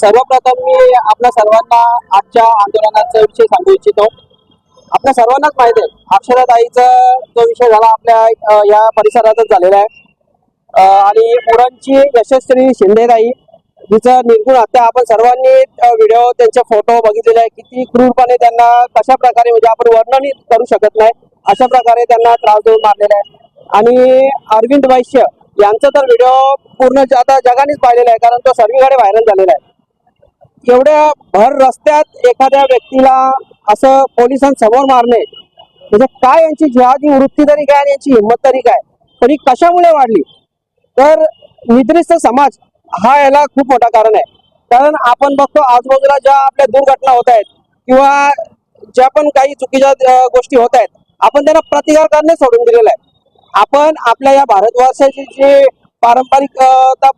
सर्वप्रथम मी आपल्या सर्वांना आजच्या आंदोलनाचा विषय सांगू इच्छितो. आपल्या सर्वांनाच माहिती आहे अक्षराताईचा जो विषय झाला आपल्या या परिसरातच झालेला आहे. आणि मुलांची यशस्वी शिंदेताई जिचं निर्गुण हत्या आपण सर्वांनी व्हिडिओ त्यांचे फोटो बघितलेले आहे. किती क्रूरपणे त्यांना कशा प्रकारे म्हणजे आपण वर्णनही करू शकत नाही अशा प्रकारे त्यांना त्रास देऊन मारलेला आहे. आणि अरविंद वैश्य यांचा तर व्हिडिओ पूर्ण आता जगानेच पाहिलेला आहे कारण तो सर्वीकडे व्हायरल झालेला आहे. एवढ्या भर रस्त्यात एखाद्या व्यक्तीला असं पोलिसांसमोर मारणे म्हणजे काय यांची जिहादी वृत्ती तरी काय आणि यांची हिंमत तरी काय? पण ही कशामुळे वाढली? तर निद्रिस्त समाज हा याला खूप मोठा कारण आहे. कारण आपण बघतो आजूबाजूला ज्या आपल्या दुर्घटना होत आहेत किंवा ज्या पण काही चुकीच्या गोष्टी होत आहेत आपण त्यांना प्रतिकार करणे सोडून दिलेलं आहे. आपण आपल्या या भारतवर्षाची जी पारंपरिकता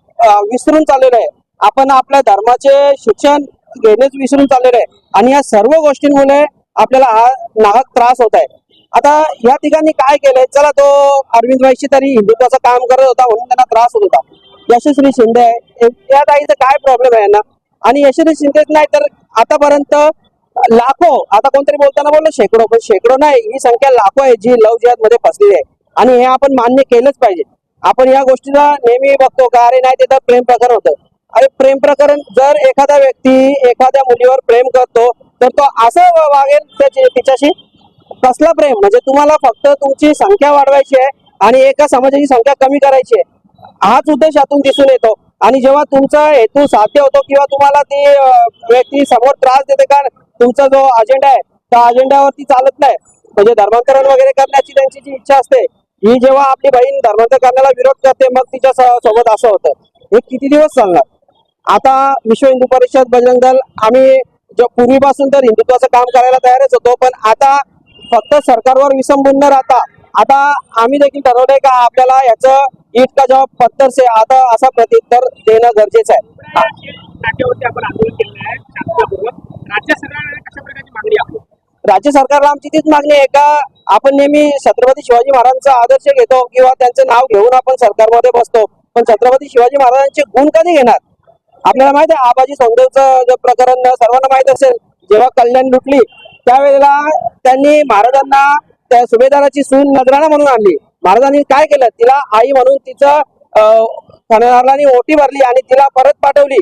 विसरून चाललेलं आहे आपण आपल्या धर्माचे शिक्षण घेणेच विसरून चाललेलं आहे. आणि या सर्व गोष्टींमुळे आपल्याला हा नाहक त्रास होत आहे. आता या ठिकाणी काय केलंय? चला तो अरविंद भाईशी तरी हिंदुत्वाचं काम करत होता म्हणून त्यांना त्रास होत होता. यशस्वी शिंदे या ताईचा काय प्रॉब्लेम आहे ना आणि यशस्वी शिंदेच नाही तर आतापर्यंत लाखो आता कोणतरी बोलताना बोललं शेकडो पण शेकडो नाही ही संख्या लाखो आहे जी लव जिहादमध्ये फसलेली आहे. आणि हे आपण मान्य केलंच पाहिजे. आपण या गोष्टीला नेहमी बघतो का अरे नाही ते तर प्रेम प्रकरण होतं. अरे प्रेम प्रकरण जर एखादा व्यक्ती एखाद्या मुलीवर प्रेम करतो तर तो असं वागेल त्याची तिच्याशी? कसला प्रेम? म्हणजे तुम्हाला फक्त तुमची संख्या वाढवायची आहे आणि एका समाजाची संख्या कमी करायची आहे. हाच उद्देश यातून दिसून येतो. आणि जेव्हा तुमचा हेतू साध्य होतो किंवा तुम्हाला ती व्यक्ती समोर त्रास देते का तुमचा जो अजेंडा आहे त्या अजेंड्यावरती चालत नाही. म्हणजे धर्मांतरण वगैरे करण्याची त्यांची जी इच्छा असते ही जेव्हा आपली बहीण धर्मांतर करण्याला विरोध करते मग तिच्या सोबत असं होतं. हे किती दिवस चालणार? आता विश्व हिंदू परिषद बजरंग दल आम्ही जो पूर्वीपासून तर हिंदुत्वाचं काम करायला तयारच होतो पण आता फक्त सरकारवर विसंबून न राहता आता आम्ही देखील ठरवलंय का आपल्याला याचं ईट का जवाब पत्तर से आता असा प्रत्युत्तर देणं गरजेचं आहे. राज्य सरकारला आमची तीच मागणी आहे का आपण नेहमी छत्रपती शिवाजी महाराजांचा आदर्श घेतो किंवा त्यांचं नाव घेऊन आपण सरकारमध्ये बसतो पण छत्रपती शिवाजी महाराजांचे गुण कधी घेणार आपल्याला माहीत आहे आबाजी सौंदर्याचं प्रकरण सर्वांना माहीत असेल जेव्हा कल्याण लुटली त्यावेळेला त्यांनी महाराजांना त्या सुभेदाराची सून नजराणा म्हणून आणली. महाराजांनी काय केलं? तिला आई म्हणून तिचं अं, ओटी भरली आणि तिला परत पाठवली.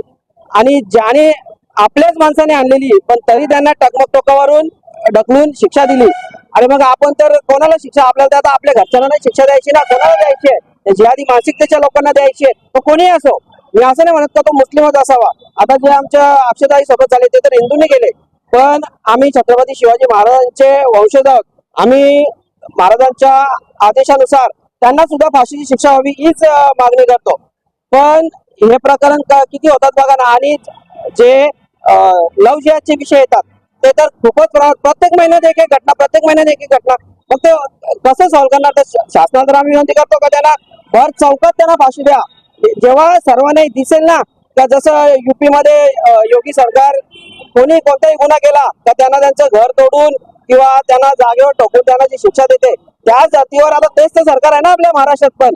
आणि ज्याने आपल्याच माणसाने आणलेली पण तरी त्यांना टकमक टोकावरून ढकलून शिक्षा दिली. आणि मग आपण तर कोणाला शिक्षा? आपल्याला आता आपल्या घरच्यांना शिक्षा द्यायची ना कोणाला द्यायची आहे? जिहादी मानसिकतेच्या लोकांना द्यायची आहे. तो असो मी असं नाही म्हणत का तो मुस्लिमच असावा. आता जे आमच्या अक्षताई सोबत झाले ते तर हिंदूने गेले पण आम्ही छत्रपती शिवाजी महाराजांचे वंशज आहोत. आम्ही महाराजांच्या आदेशानुसार त्यांना सुद्धा फाशीची शिक्षा व्हावी हीच मागणी करतो. पण हे प्रकरण किती होतात बघा ना आणि जे लव जिहादचे विषय येतात ते तर खूपच प्रत्येक महिन्यात एक एक घटना प्रत्येक महिन्यात एक एक घटना. मग ते कसं सॉल्व्ह करणार? तर शासनाला तर आम्ही विनंती करतो का त्यांना भर चौकात त्यांना फाशी द्या. जेव्हा सर्वांना दिसेल ना तर जसं युपी मध्ये योगी सरकार कोणी कोणताही गुन्हा केला तर त्यांना त्यांचं घर तोडून किंवा त्यांना जागेवर टोकून त्यांना जी शिक्षा देते त्या जातीवर आता तेच तर सरकार आहे ना आपल्या महाराष्ट्रात पण.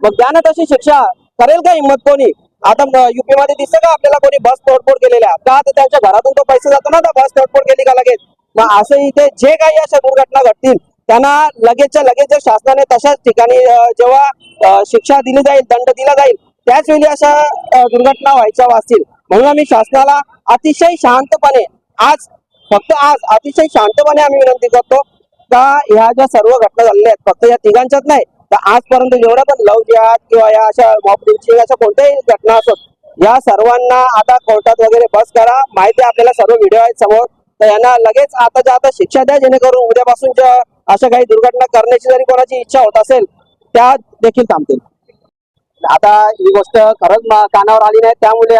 मग त्यानं ना तशी शिक्षा करेल का हिंमत कोणी? आता युपी मध्ये दिसतं का आपल्याला कोणी बस तोडफोड केलेल्या? का तर त्यांच्या घरातून तो पैसे जातो ना तर बस तोडफोड केली का लगेच? मग असं इथे जे काही अशा दुर्घटना घडतील त्यांना लगेचच्या लगेच जर शासनाने तशाच ठिकाणी जेव्हा शिक्षा दिली जाईल दंड दिला जाईल त्याच वेळी अशा दुर्घटना व्हायच्या वाचतील म्हणून आम्ही शासनाला अतिशय शांतपणे आज फक्त आज अतिशय शांतपणे आम्ही विनंती करतो का ह्या ज्या सर्व घटना झालेल्या आहेत फक्त या तिघांच्याच नाही तर आजपर्यंत जेवढ्या पण लव जिहाद किंवा या अशा मॉब अशा कोणत्याही घटना असोत या सर्वांना आता कोर्टात वगैरे बस करा माहिती आपल्याला सर्व व्हिडिओ आहेत समोर. तर यांना लगेच आता आता शिक्षा द्या जेणेकरून उद्यापासून ज्या अशा काही दुर्घटना करण्याची जरी कोणाची इच्छा होत असेल त्या देखील थांबतील. आता ही गोष्ट खरंच कानावर आली नाही त्यामुळे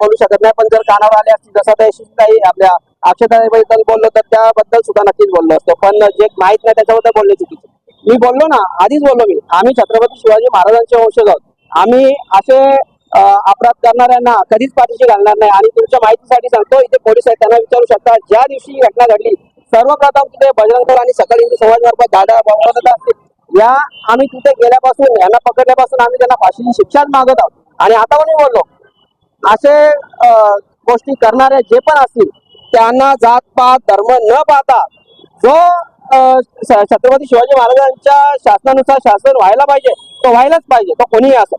बोलू शकत नाही. पण जर कानावर आली असती जसं आता यशस्वीताई आपल्या अक्षताबद्दल बोललो तर त्याबद्दल सुद्धा नक्कीच बोललो असतो. पण जे माहीत नाही त्याच्याबद्दल बोलणे चुकीचं मी बोललो ना आधीच बोललो मी. आम्ही छत्रपती शिवाजी महाराजांचे वंशज आहोत. आम्ही असे अपराध करणाऱ्यांना कधीच पाठीशी घालणार नाही. आणि तुमच्या माहितीसाठी सांगतो इथे पोलीस आहेत त्यांना विचारू शकता ज्या दिवशी ही घटना घडली सर्वप्रथम तिथे बजरंग दल आणि सकल हिंदू समाजमार्फत दादा बाबा असतील. या आम्ही तिथे गेल्यापासून यांना पकडल्यापासून आम्ही त्यांना फाशीची शिक्षाच मागत आहोत. आणि आता पण मी बोललो असे अं, गोष्टी करणारे जे पण असतील त्यांना जात पात धर्म न पाहता जो अं, छत्रपती शिवाजी महाराजांच्या शासनानुसार शासन व्हायला पाहिजे तो व्हायलाच पाहिजे तो कोणीही असो.